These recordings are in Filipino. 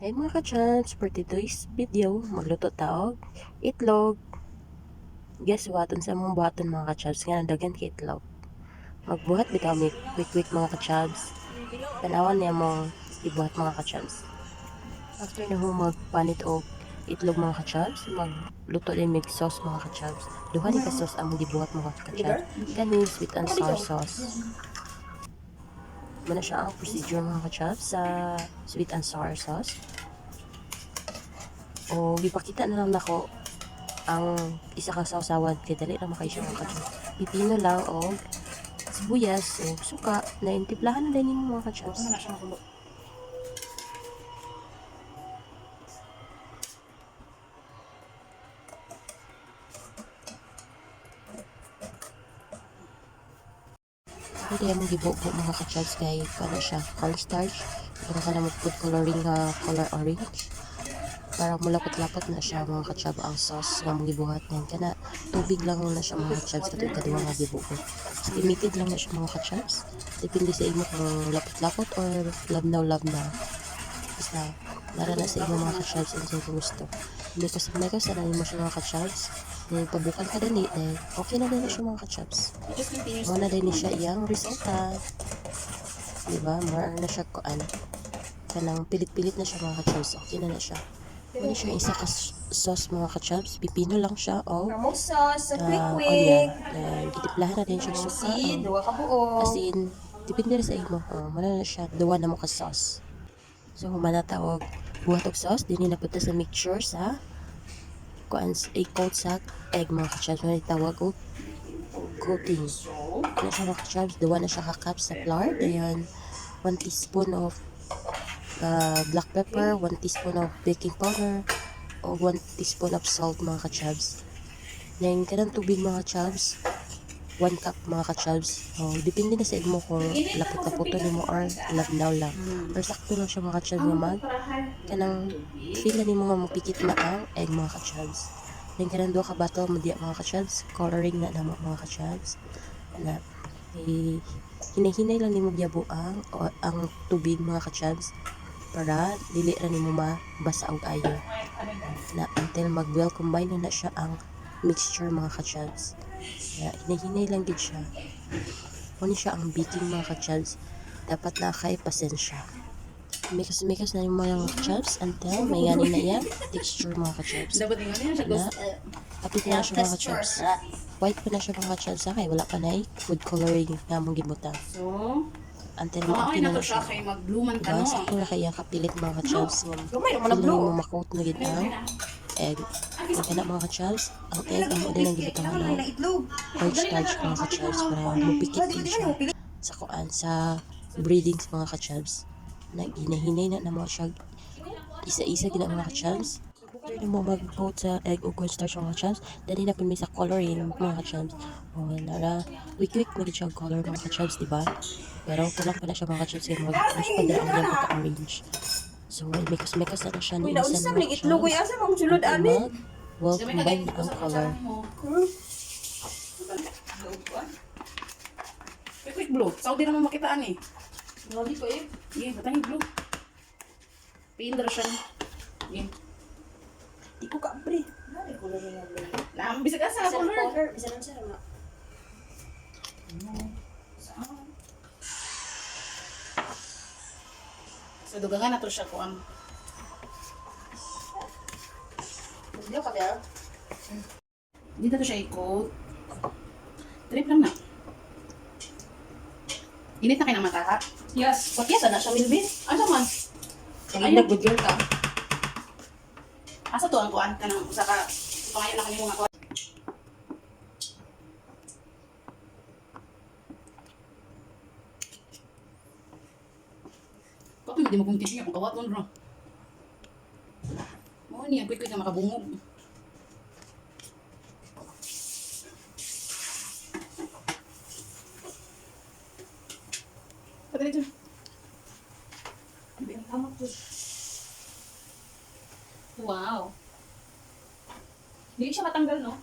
Hey mga ka-chance, for today's video, magluto taog, itlog. Guess what? Unsa mong buhaton mga ka-chance nga nadagan kay itlog. Magbuhat bitaw mi quick-quick mga ka-chance. Tanawan niya mong ibuhat mga ka-chance. After na ho magpanit og itlog mga ka-chance, magluto din mig sauce mga ka-chance. Duha ni ka sauce ang gibuhat mga ka-chance. Kani sweet and sour sauce. Muna siya ang procedure mga ka-chance sa sweet and sour sauce. O gipakita na lang nako ang isa ka sausawan kay dali na makay siya mga ka-chance. Pipino lang o sibuyas o suka na intiplahan na din yung mga ka-chance. Pwede mo gibuo mga ka-chance kay ano siya, cornstarch. Pero ka na mo food coloring nga color orange. Para mulapot-lapot na siya mga ka ang sauce nga mong gibuhat niyan. Kana tubig lang na siya mga ka-chance katong kaduwa nga gibuo. So, limited lang na siya mga ka Depende sa imo kung lapot-lapot or labnaw-labnaw. Basta, nara na sa imo mga ka-chance ang siyang gusto. Hindi ko sa mega sa mo siya mga ka-chance. Then, pabukan ka dali, eh, okay na din na siya mga ka-chance. Muna din ni siya iyang resulta. Diba? Mara na siya kuan. Kanang pilit-pilit na siya mga ka-chubs. Okay na na siya. Muna siya isa ka sauce mga ka-chubs. Pipino lang siya o Promote sauce sa uh, quick onion. quick. Then, gitiplahan na din siya suka. O duwa ka buo. asin. Depende rin sa imo. Oh, muna na siya. Duwa na mo ka sauce. So, humana tawag buhat og sauce. Dini napunta sa mixture sa kuan a coat sa egg mga ka-chubs. Muna tawag og coating. Ano siya mga ka-chubs? Duwa na siya ka-cup sa flour. Ayan, 1 teaspoon of uh, black pepper, 1 teaspoon of baking powder, o 1 teaspoon of salt mga ka-chubs. Then, kanang tubig mga ka-chubs, 1 cup mga ka-chubs. Oh, depende na sa imo kung lapot-laputo nimo or labnaw lang. Pero sakto lang siya mga ka-chubs nga mag. Kanang feel na nimo nga mapikit na ang egg mga ka-chubs. Then, kanang duha ka bato mo diya mga ka-chubs. Coloring na namo mga ka-chubs. Na, eh, hinay-hinay lang nimo gyabo ang o, ang tubig mga ka-chubs para dili ra nimo mabasa og ayo na until mag-well combine na na siya ang mixture mga ka-chubs kaya hinay-hinay lang gid siya. Muna siya ang baking mga ka-chubs. Dapat na kay pasensya. Mikas-mikas na yung mga ka-chubs until may gani na yan. Texture mga ka-chubs. Dapat nga niya na kapit na siya mga ka-chubs. White pa na siya mga ka-chubs kay wala pa na food coloring nga mong gibutan. So, until maaari maapin na na na siya. kay magluman ka Diba? no. Sakto na kaya kapilit mga ka-chubs. Lumay naman ang Pili blue. mo makot na gid ang Ang kana mga ka-chubs, ang egg ang din ang gibutangan ng cornstarch mga ka-chubs para mupikit din siya sa kuan sa breedings mga ka-chubs. Na hinahinay na na mo siya isa-isa gina mga ka-chubs. After mo mag-coat sa egg o cornstarch mga ka-chubs, dali na pun may sa coloring mga ka-chubs. O nara, quick-quick mo siya color mga ka-chubs, di ba? Pero kulang pa na siya mga ka-chubs kaya mag-push pa dala ang yung pagka-orange. So, mekas-mekas na na siya ni Uy, naunsa man yung itlog uy asa mong sulod ani. Well, combine ang color. Quick quick blue. Saudi naman makitaan eh. Lagi ko eh. Iya, batang blue. Pindra siya. Iya. Di ko ka-pre. Na, bisa ka sa color. Bisa lang siya rama. Sa dugangan na to siya kuan. Hindi ka ba? Dito to siya i-coat. Trip lang na. Init na kayo ng mata ha? Yes. Pakyasa na siya, Milby. Ano man? Kanina, good girl ka. Asa to ang kuan ka ng usa ka pangayon na kanimo nga kuan. Bakit hindi mo kung titingin kung kawat nun bro? Niya, quick quick na makabungog. Pati dito. Ang. Wow. Hindi siya matanggal, no?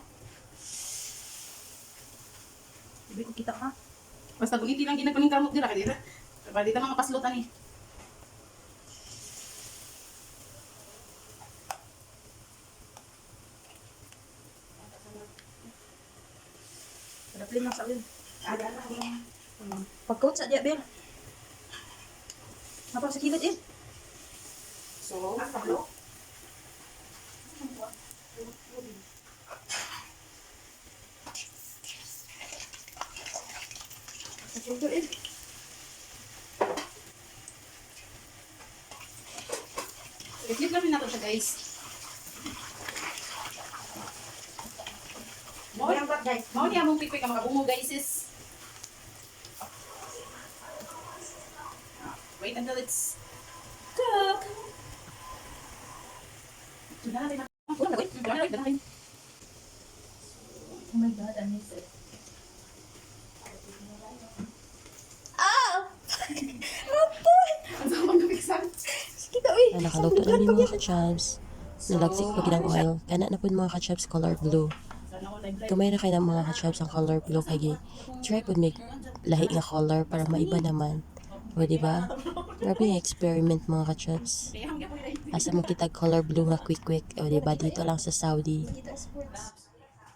Sabi ko kita ka. Basta guniti lang ginagaling kamot dira ka dito. Para dito mga paslutan eh. Daplin lang sa ulin. Pag-coat sa diya, Bel. Napang sa kilid, eh. So, Sa shoulder, eh. i-flip namin natin siya guys. Mo, Ang bat, guys. mo niya mong quick-quick ang mga bungo guys is. Wait until it's cook. Wala natin na. Wala na, wait. Wala na, wait. Wala na. Oh my God, I miss it. Ng ka, uy. Na nakaluto na ni mga ka-chubs. Nalagsik pa ginang oil. Kana na po mga ka-chubs color blue. Kamay na kayo ng mga ka-chubs ang color blue kay try po make lahi nga color para maiba naman. O di ba? Grabe yung experiment mga yun. Asa mo kita color blue nga quick quick. O di ba dito lang sa Saudi.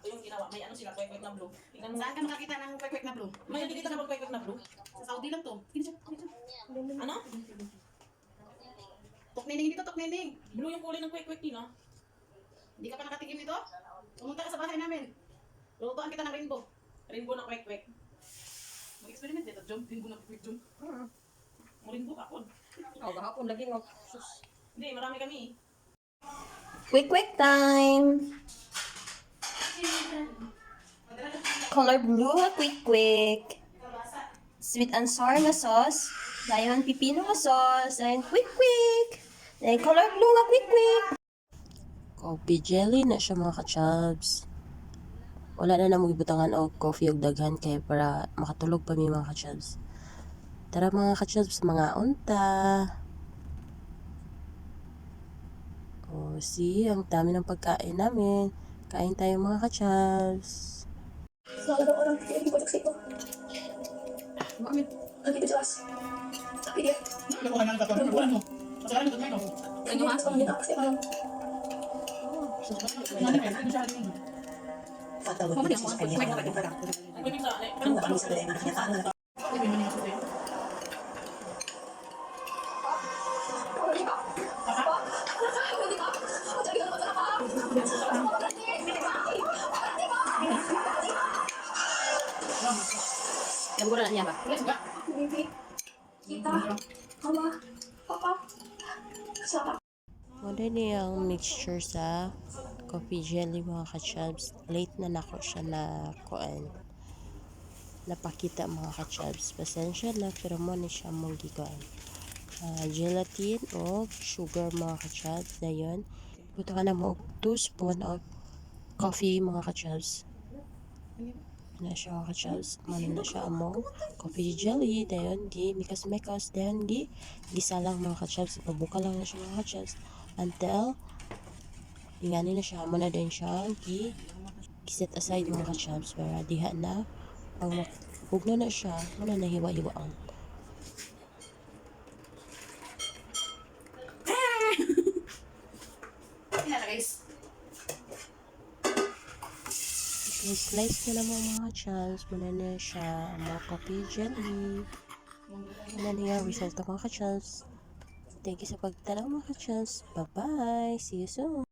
Yung ginawa. May ano sila, kwek-kwek na blue. Saan ka makakita ng quick-quick na blue? May hindi kita na kwek-kwek na blue. Sa Saudi lang to. Ano? Tuknining dito, tuknining. Blue yung kulay ng kwek-kwek din, ah. Hindi ka pa nakatikim nito? Pumunta ka sa bahay namin. Lutuan kita ng rainbow. Rainbow na kwek-kwek. Mag-experiment dito, Jom. Rainbow na quick Jom. Mo rainbow ka, pod. Oh, kahapon lagi mo. Hindi, marami kami eh. Quick, quick time. Color blue quick. Sweet and sour nga sauce. Dayon pipino nga sauce. Quick, quick. Dayon color blue quick, quick. Coffee jelly na siya mga ka-chubs. Wala na namang ibutangan o coffee og daghan kay para makatulog pa mi mga ka-chubs. Tara mga ka-chubs, mga unta. O see, ang dami ng pagkain namin. Kain tayo mga ka-chubs. Wala daw orang hindi ko sa ito. Mami. Lagi ko jelas. Tapi dia Ano ko nga nagkakaroon? Wala mo. Masarap ito ngayon. Ano nga sa Ano ba? Ano siya? Yang gue nanya apa? Kita, mama, papa, siapa? Wala niya ang mixture sa coffee jelly mga ka-chubs. Late na nako siya na kuan. Napakita mga ka-chubs. Pasensya na pero mo ni siya mong gikuan. Ah, gelatin o sugar mga ka-chubs. Dayon. Buto ka na mo 2 spoon of coffee mga ka-chubs. Na siya mga ka-chubs. Mano na siya among coffee jelly. Dayon di mikas mekas. Dayon di gisalang mga ka-chubs. Ipabuka lang na siya mga ka-chubs until ingani na siya mo na din siya gi set aside mga ka-chubs para diha na pag hugno na siya mo na nahiwa-hiwa ang Yan na guys. Slice ko na mga chubs mo na siya ang mga jelly mo na niya result mga ka-chubs thank you sa pagtanaw mga ka-chubs bye bye see you soon